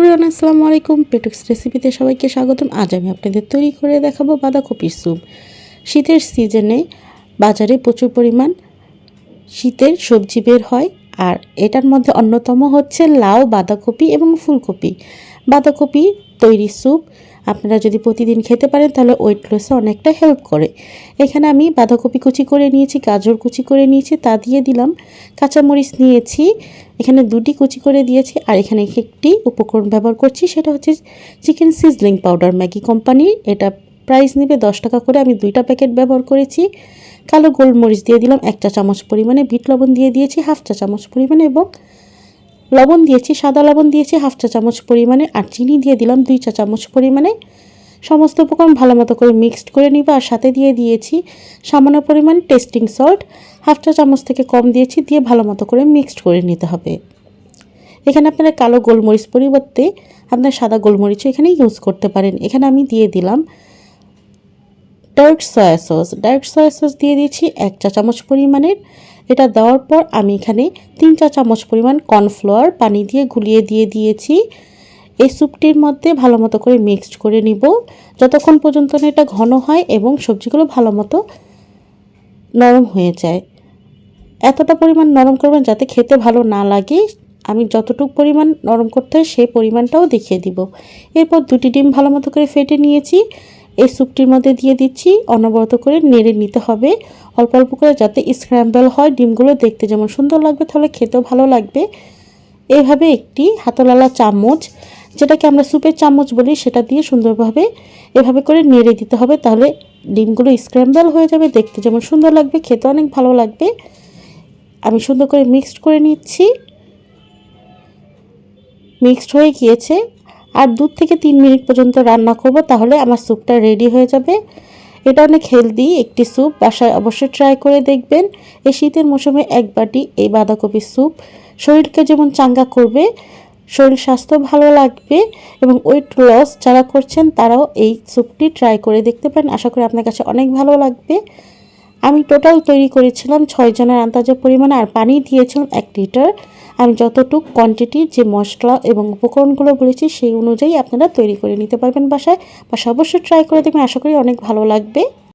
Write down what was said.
Everyone আসসালামু আলাইকুম। পেটুক্স রেসিপিতে সবাইকে স্বাগতম। আজ আমি আপনাদের তৈরি করে দেখাবো বাঁধাকপির স্যুপ। শীতের সিজনে বাজারে প্রচুর পরিমাণ শীতের সবজি বের হয় আর এটার মধ্যে অন্যতম হচ্ছে লাউ, বাঁধাকপি এবং ফুলকপি। বাঁধাকপি তৈরি স্যুপ। আপনারা যদি প্রতিদিন খেতে পারেন, তাহলে ওয়েট লসে অনেকটা হেল্প করে। এখানে আমি বাঁধাকপি কুচি করে নিয়েছি, গাজর কুচি করে নিয়েছি, তা দিয়ে দিলাম। কাঁচামরিচ নিয়েছি, এখানে দুটি কুচি করে দিয়েছি, আর এখানে একটি উপকরণ ব্যবহার করছি, সেটা হচ্ছে চিকেন সিজলিং পাউডার ম্যাগি কোম্পানির এটা প্রাইস নেবে দশ টাকা করে, আমি দুইটা প্যাকেট ব্যবহার করেছি। কালো গোলমরিচ দিয়ে দিলাম, এক চা চামচ পরিমাণে, বিট লবণ দিয়ে দিয়েছি, হাফ চা চামচ পরিমাণে, এবং লবণ দিয়েছি, সাদা লবণ দিয়েছি, হাফ চা চামচ পরিমাণে, আর চিনি দিয়ে দিলাম দুই চা চামচ পরিমাণে। সমস্ত উপকরণ ভালো মতো করে মিক্সড করে নিব, আর সাথে দিয়ে দিয়েছি সামান্য পরিমাণ টেস্টিং সল্ট হাফ চা চামচ থেকে কম দিয়েছি, দিয়ে ভালো মতো করে মিক্সড করে নিতে হবে। এখানে আপনারা কালো গোলমরিচ পরিবর্তে আপনার সাদা গোলমরিচও এখানে ইউজ করতে পারেন। এখানে আমি দিয়ে দিলাম dark soy sauce. Dark soy sauce দিয়ে দিয়েছি এক চা চামচ পরিমাণের। এটা দেওয়ার পর আমি এখানে তিন চা চামচ পরিমাণ কর্নফ্লাওয়ার পানি দিয়ে গুলিয়ে দিয়ে দিয়েছি। এই স্যুপটির মধ্যে ভালো মতো করে মিক্সড করে নিব। যতক্ষণ পর্যন্ত না এটা ঘন হয় এবং সবজিগুলো ভালো মতো নরম হয়ে যায়। এতটা পরিমাণ নরম করবেন যাতে খেতে ভালো না লাগে। আমি যতটুকু পরিমাণ নরম করতে হয় সেই পরিমাণটাও দেখিয়ে দিব। এরপর দুটি ডিম ভালো মতো করে ফেটে নিয়েছি। এই স্যুপটির মধ্যে দিয়ে দিচ্ছি অনবরত করে নেড়ে নিতে হবে। অল্প অল্প করে যাতে স্ক্র্যাম্বল হয়, ডিমগুলো দেখতে যেমন সুন্দর লাগবে তাহলে খেতেও ভালো লাগবে। এইভাবে একটি হাতলালা চামচ, যেটাকে আমরা স্যুপের চামচ বলি, সেটা দিয়ে সুন্দরভাবে এভাবে করে নেড়ে দিতে হবে তাহলে ডিমগুলো স্ক্র্যাম্বল হয়ে যাবে, দেখতে যেমন সুন্দর লাগবে, খেতে অনেক ভালো লাগবে। আমি সুন্দর করে মিক্সড করে নিচ্ছি। মিক্সড হয়ে গিয়েছে। আর দু থেকে তিন মিনিট পর্যন্ত রান্না করব, তাহলে আমার স্যুপটা রেডি হয়ে যাবে। এটা অনেক হেলদি একটি স্যুপ, বাসায় অবশ্যই ট্রাই করে দেখবেন। এই শীতের মৌসুমে এক বাটি এই বাঁধাকপির স্যুপ। শরীরকে যেমন চাঙ্গা করবে, শরীর স্বাস্থ্য ভালো লাগবে এবং ওয়েট লস যারা করছেন, তারাও এই স্যুপটি ট্রাই করে দেখতে পারেন। আশা করি আপনার কাছে অনেক ভালো লাগবে। আমি টোটাল তৈরি করেছিলাম ছয় জনের আন্দাজের পরিমাণে আর পানি দিয়েছিলাম এক লিটার। আমি যতটুক কোয়ান্টিটির যে মশলা এবং উপকরণগুলো বলেছি সেই অনুযায়ী আপনারা তৈরি করে নিতে পারবেন বাসায়। বাসা অবশ্যই ট্রাই করে দেখবেন। আশা করি অনেক ভালো লাগবে।